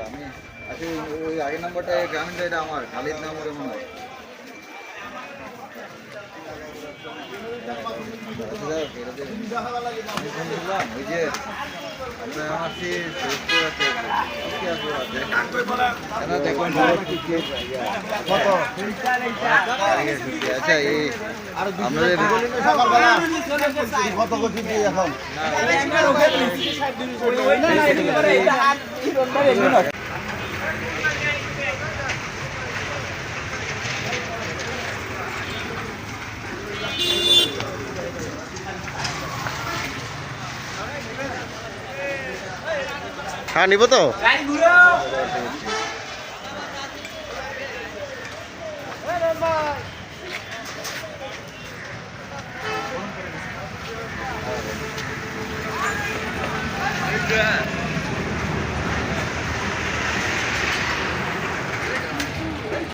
আমি আচ্ছা ওই- ওই আগের নম্বরটা এই গ্রামীণটা এটা আমার খালিদ নম্বরে মনে হয়। আচ্ছা, আমি ওই যে আমার। আচ্ছা এই হ্যাঁ নিব তো? Yeah.